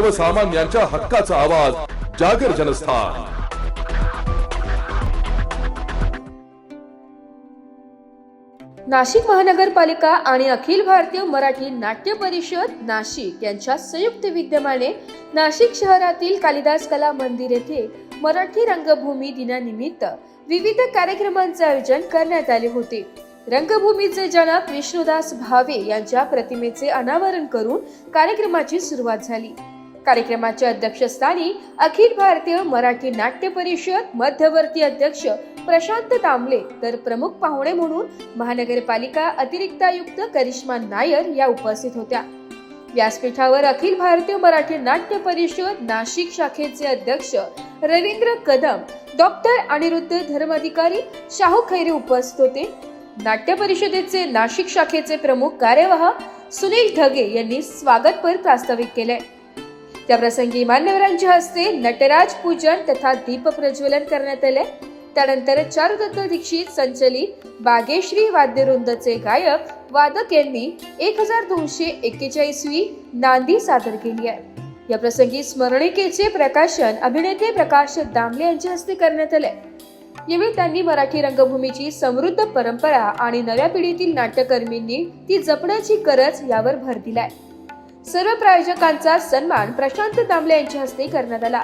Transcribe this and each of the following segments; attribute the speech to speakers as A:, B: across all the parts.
A: सर्वसामान्यांच्या हक्काचा आवाज जागर जनस्थान.
B: नाशिक महानगरपालिका आणि अखिल भारतीय मराठी नाट्य परिषद नाशिक यांच्या संयुक्त विद्यमाने नाशिक शहरातील कालिदास कला मंदिर येथे मराठी रंगभूमी दिनानिमित्त विविध कार्यक्रमांचे आयोजन करण्यात आले होते. रंगभूमीचे जनक विष्णुदास भावे यांच्या प्रतिमेचे अनावरण करून कार्यक्रमाची सुरुवात झाली. कार्यक्रमाच्या अध्यक्षस्थानी अखिल भारतीय मराठी नाट्य परिषद मध्यवर्ती अध्यक्ष प्रशांत तांबले तर प्रमुख पाहुणे म्हणून महानगरपालिका अतिरिक्त आयुक्त करिश्मा नायर या उपस्थित होत्या. व्यासपीठावर अखिल भारतीय मराठी नाट्य परिषद नाशिक शाखेचे अध्यक्ष रवींद्र कदम डॉक्टर अनिरुद्ध धर्माधिकारी शाहू खैरे उपस्थित होते. नाट्य परिषदेचे नाशिक शाखेचे प्रमुख कार्यवाह सुनील ढगे यांनी स्वागतपर प्रास्ताविक केले त्याप्रसंगी मान्यवरांच्या हस्ते नटराज पूजन तथा दीप प्रज्वलन करण्यात आले. त्यानंतर चारुदत्त दीक्षित संचलित बागेश्री वाद्यवृंदचे गायक वादक यांनी एक हजार दोनशे एक्केचाळीसवी नांदी सादर केली आहे. या प्रसंगी स्मरणिकेचे प्रकाशन अभिनेते प्रकाश दामले यांच्या हस्ते करण्यात आले. यावेळी त्यांनी मराठी रंगभूमीची समृद्ध परंपरा आणि नव्या पिढीतील नाट्यकर्मींनी ती जपण्याची गरज यावर भर दिलाय. सर्व प्रायोजकांचा सन्मान प्रशांत दामले यांच्या हस्ते करण्यात आला.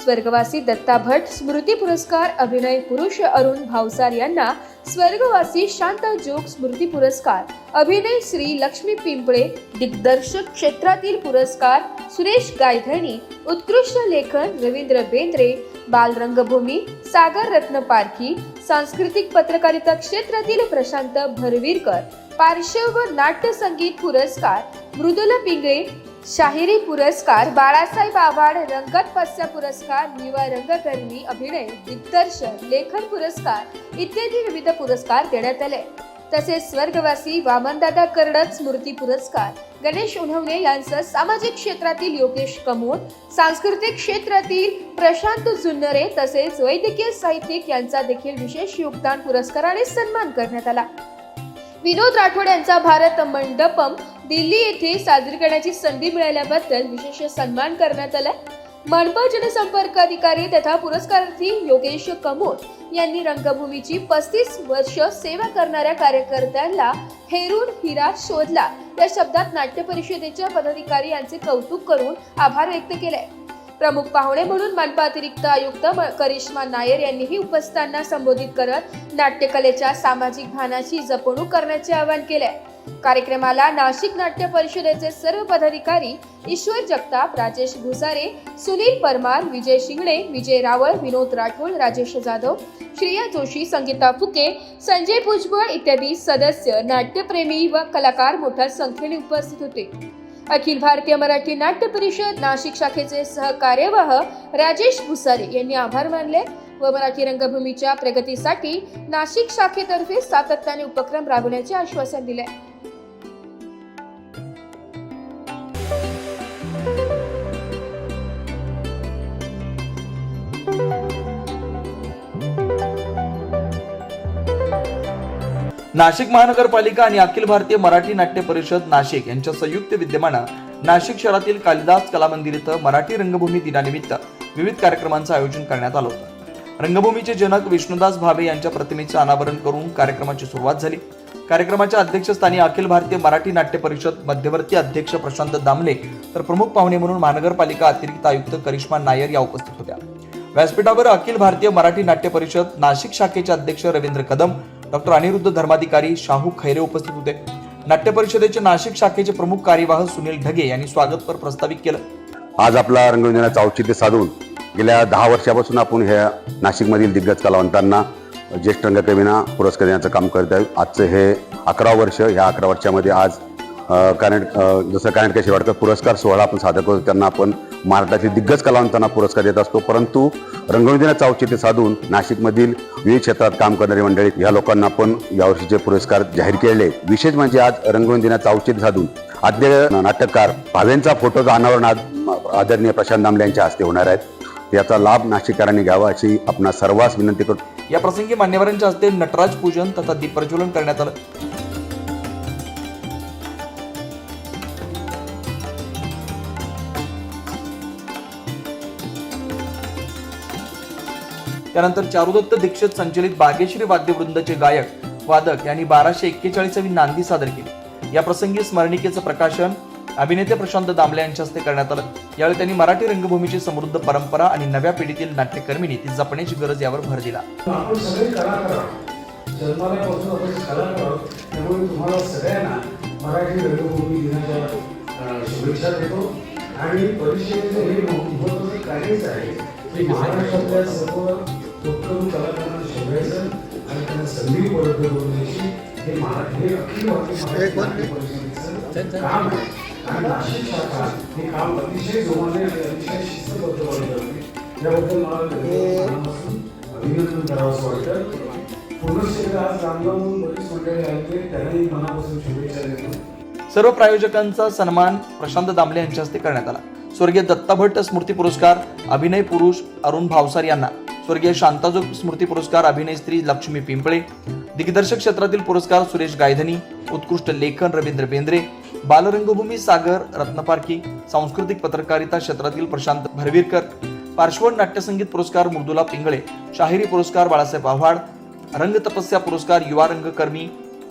B: स्वर्गवासी दत्ता भट स्मृती पुरस्कार अभिनय पुरुष अरुण भावसार यांना स्वर्गवासी शांत जोग स्मृती पुरस्कार अभिनय श्री लक्ष्मी पिंपळे दिग्दर्शक क्षेत्रातील पुरस्कार सुरेश गायधणी उत्कृष्ट लेखन रवींद्र बेंद्रे बालरंगभूमी सागर रत्न पारखी सांस्कृतिक पत्रकारिता क्षेत्रातील प्रशांत भरवीरकर पार्श्व व नाट्य संगीत पुरस्कार मृदुल पिंगळे शाहिरी पुरस्कार बाळासाहेब आव्हाड रंगत पस्य पुरस्कार युवा रंगकर्मी अभिनय दिग्दर्शन लेखन पुरस्कार इत्यादी विविध पुरस्कार देण्यात आले. तसेच स्वर्गवासी वामनदादा कर्डक स्मृती पुरस्कार गणेश उन्हवणे यांचं सामाजिक क्षेत्रातील योगेश कमोद सांस्कृतिक क्षेत्रातील प्रशांत जुन्नरे तसेच वैद्यकीय साहित्यिक यांचा देखील विशेष योगदान पुरस्काराने सन्मान करण्यात आला. विनोद राठोड यांचा भारत मंडपम दिल्ली येथे साजरी करण्याची संधी मिळाल्याबद्दल विशेष सन्मान करण्यात आला मनपा जनसंपर्क अधिकारी तथा पुरस्कारार्थी योगेश कमोड यांनी रंगभूमीची पस्तीस वर्ष सेवा करणाऱ्या कार्यकर्त्यांना हेरून हिरा शोधला. या शब्दात नाट्य परिषदेच्या पदाधिकारी यांचे कौतुक करून आभार व्यक्त केले प्रमुख पाहुणे म्हणून मनपा अतिरिक्त आयुक्त करिश्मा नायर यांनीही उपस्थितांना संबोधित करत नाट्यकलेच्या सामाजिक भानाची जपणूक करण्याचे आवाहन केले कार्यक्रमाला नाशिक नाट्य परिषदेचे सर्व पदाधिकारी ईश्वर जगताप राजेश भुसारे सुनील परमार विजय शिंगणे विजय रावळ विनोद राठोड राजेश जाधव श्रेया जोशी संगीता फुके संजय भुजबळ इत्यादी सदस्य नाट्यप्रेमी व कलाकार मोठ्या संख्येने उपस्थित होते. अखिल भारतीय मराठी नाट्य परिषद नाशिक शाखेचे सहकार्यवाह राजेश भुसारे यांनी आभार मानले व मराठी रंगभूमीच्या प्रगतीसाठी नाशिक शाखेतर्फे सातत्याने उपक्रम राबवण्याचे आश्वासन दिले.
C: नाशिक महानगरपालिका आणि अखिल भारतीय मराठी नाट्य परिषद नाशिक यांच्या संयुक्त विद्यमानं नाशिक शहरातील कालिदास कला मंदिर इथं मराठी रंगभूमी दिनानिमित्त विविध कार्यक्रमांचं आयोजन करण्यात आलं होतं. रंगभूमीचे जनक विष्णुदास भावे यांच्या प्रतिमेचं अनावरण करून कार्यक्रमाची सुरुवात झाली. कार्यक्रमाच्या अध्यक्षस्थानी अखिल भारतीय मराठी नाट्य परिषद मध्यवर्ती अध्यक्ष प्रशांत दामले तर प्रमुख पाहुणे म्हणून महानगरपालिका अतिरिक्त आयुक्त करिश्मा नायर या उपस्थित होत्या. व्यासपीठावर अखिल भारतीय मराठी नाट्य परिषद नाशिक शाखेचे अध्यक्ष रवींद्र कदम डॉक्टर अनिरुद्ध धर्माधिकारी शाहू खैरे उपस्थित होते. नाट्य परिषदेचे नाशिक शाखेचे प्रमुख कार्यवाह सुनील ढगे यांनी स्वागतपर प्रस्तावित केलं.
D: आज आपला रंगविण्याचं औचित्य साधून गेल्या दहा वर्षापासून आपण ह्या नाशिकमधील दिग्गज कलावंतांना ज्येष्ठ रंगकर्मींना पुरस्कार देण्याचं काम करत आहे. आजचं हे अकरा वर्ष ह्या अकरा वर्षामध्ये आज कारण जसं कानेटकर वाटतं पुरस्कार सोहळा आपण सादर करतो त्यांना आपण महाराष्ट्रातील दिग्गज कलावंतांना पुरस्कार देत असतो. परंतु रंगवून औचित्य साधून नाशिकमधील विविध क्षेत्रात काम करणारी मंडळी ह्या लोकांना पण यावर्षीचे पुरस्कार जाहीर केलेले. विशेष म्हणजे आज रंगवून औचित्य साधून आद्य नाटककार भावेंचा फोटोचं अनावरण आज आदरणीय प्रशांत दामले यांच्या हस्ते होणार आहेत. याचा लाभ नाशिककरांनी घ्यावा अशी आपणा सर्वांस विनंती करतो.
C: या प्रसंगी मान्यवरांच्या हस्ते नटराज पूजन तथा दीप प्रज्वलन करण्यात आलं. त्यानंतर चारुदत्त दीक्षित संचलित बागेश्री वाद्यवृंदचे गायक वादक यांनी बाराशे एक्केचाळीसावी नांदी सादर केली. या प्रसंगी स्मरणिकेचं प्रकाशन अभिनेते प्रशांत दामले यांच्या हस्ते करण्यात आलं. यावेळी त्यांनी मराठी रंगभूमीची समृद्ध परंपरा आणि नव्या पिढीतील नाट्यकर्मींनी ती जपण्याची गरज यावर भर दिला.
E: शुभेच्छा देतो. आणि परिषदेचं हे महत्वाचं कार्यच आहे की महाराष्ट्रातल्या सर्व उत्तम कलाकारांना शोधायचं आणि त्यांना संधी उपलब्ध करून द्यायची. हे मराठी हे अखिल भारतीय मराठी नाट्य परिषदेचं काम आहे. आणि नाशिक शाखा हे काम अतिशय जोमाने आणि अतिशय याबद्दल मला अभिनंदन करावंसं वाटतं. पुनश्च एकदा आज रामगावहून बरीच मंडळी आली त्यांनाही मनापासून शुभेच्छा देतो.
C: सर्व प्रायोजकांचा सन्मान प्रशांत दामले यांच्या हस्ते करण्यात आला. स्वर्गीय दत्ता भट्ट स्मृती पुरस्कार अभिनय पुरुष अरुण भावसार यांना. स्वर्गीय शांताजोग स्मृती पुरस्कार अभिनय स्त्री लक्ष्मी पिंपळे दिग्दर्शक क्षेत्रातील पुरस्कार सुरेश गायधनी उत्कृष्ट लेखन रवींद्र बेंद्रे बालरंगभूमी सागर रत्नपारखी सांस्कृतिक पत्रकारिता क्षेत्रातील प्रशांत भरवीरकर पार्श्वण नाट्यसंगीत पुरस्कार मृदुला पिंगळे शाहिरी पुरस्कार बाळासाहेब आव्हाड रंग तपस्या पुरस्कार युवा रंगकर्मी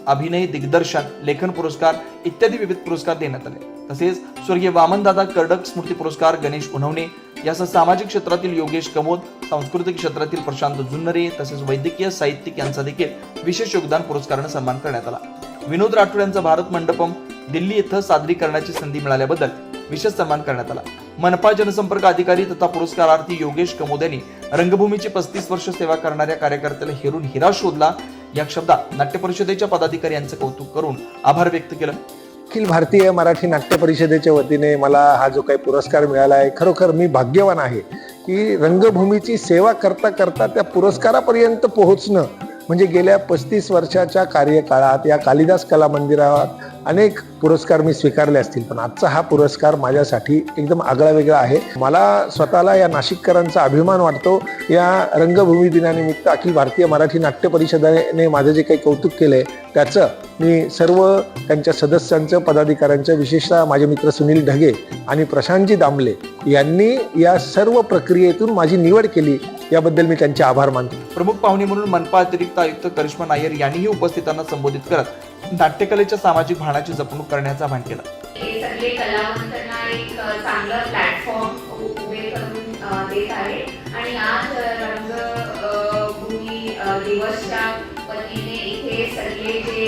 C: अभिनय दिग्दर्शन लेखन पुरस्कार इत्यादी विविध पुरस्कार देण्यात आले. तसेच स्वर्गीय वामनदादा कर्डक स्मृती पुरस्कार गणेश उन्हवणे यासह सामाजिक क्षेत्रातील योगेश कमोद सांस्कृतिक क्षेत्रातील प्रशांत जुन्नरे तसेच वैद्यकीय साहित्यिक यांचा देखील विशेष योगदान पुरस्कारानं सन्मान करण्यात आला. विनोद राठोड यांचा भारत मंडपम दिल्ली येथे सादरीकरणाची संधी मिळाल्याबद्दल विशेष सन्मान करण्यात आला. मनपा जनसंपर्क अधिकारी तथा पुरस्कारार्थी योगेश कमोद यांनी रंगभूमीची पस्तीस वर्ष सेवा करणाऱ्या कार्यकर्त्याला हेरून हिरा शोधला. या शब्दात नाट्य परिषदेच्या पदाधिकारी यांचं कौतुक करून आभार व्यक्त केलं.
F: अखिल भारतीय मराठी नाट्य परिषदेच्या वतीने मला हा जो काही पुरस्कार मिळाला आहे खरोखर मी भाग्यवान आहे की रंगभूमीची सेवा करता करता त्या पुरस्कारापर्यंत पोहोचणं म्हणजे गेल्या पस्तीस वर्षाच्या कार्यकाळात या कालिदास कला मंदिरात अनेक पुरस्कार मी स्वीकारले असतील पण आजचा हा पुरस्कार माझ्यासाठी एकदम आगळा वेगळा आहे. मला स्वतःला या नाशिककरांचा अभिमान वाटतो. या रंगभूमी दिनानिमित्त अखिल भारतीय मराठी नाट्य परिषदेने माझं जे काही कौतुक केलं आहे त्याचं मी सर्व त्यांच्या सदस्यांचं पदाधिकाऱ्यांचं विशेषतः माझे मित्र सुनील ढगे आणि प्रशांतजी दामले यांनी या सर्व प्रक्रियेतून माझी निवड केली याबद्दल मी त्यांचे आभार मानतो.
C: प्रमुख पाहुणे म्हणून मनपा अतिरिक्त आयुक्त करिश्मा नायर यांनीही उपस्थितांना संबोधित करत नाट्यकलेच्या सामाजिक भानाची जपणूक करण्याचा आवाहन केलं.
G: हे सगळे कलावंतांना एक अ, चांगलं प्लॅटफॉर्म उभे करून देत आहे. आणि आज रंगभूमी दिवसच्या वतीने इथे सगळे जे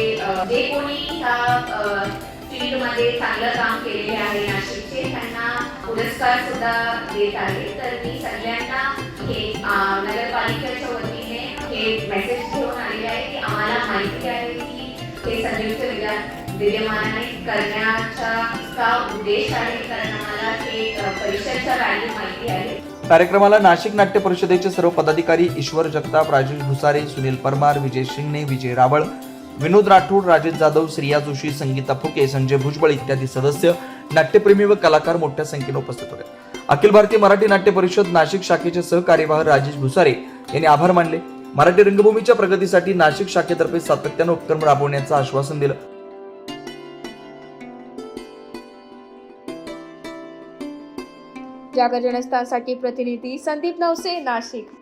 G: जे कोणी ह्या फील्डमध्ये चांगलं काम केलेले आहे नाशिकचे त्यांना पुरस्कार सुद्धा देत आहे. तर मी सगळ्यांना हे नगरपालिकेच्या वतीने हे मेसेज घेऊन आलेले आहे की आम्हाला माहिती आहे की हे संयुक्त विद्या- विद्यमानाने करण्याचा उद्देश आहे? कारण आम्हाला हे परिषदच्या व्हॅल्यू माहिती आहे.
C: कार्यक्रमाला नाशिक नाट्य परिषदेचे सर्व पदाधिकारी ईश्वर जगताप राजेश भुसारे सुनील परमार विजय शिंगणे विजय रावळ विनोद राठोड राजेश जाधव श्रिया जोशी संगीता फुके संजय भुजबळ इत्यादी सदस्य नाट्यप्रेमी व कलाकार मोठ्या संख्येने उपस्थित होते. अखिल भारतीय मराठी नाट्य परिषद नाशिक शाखेचे सहकार्यवाह राजेश भुसारे यांनी आभार मानले. मराठी रंगभूमीच्या प्रगतीसाठी नाशिक शाखेतर्फे सातत्यानं उपक्रम राबवण्याचं आश्वासन दिलं.
B: जागर जनस्थानसाठी प्रतिनिधी संदीप नवसे नाशिक.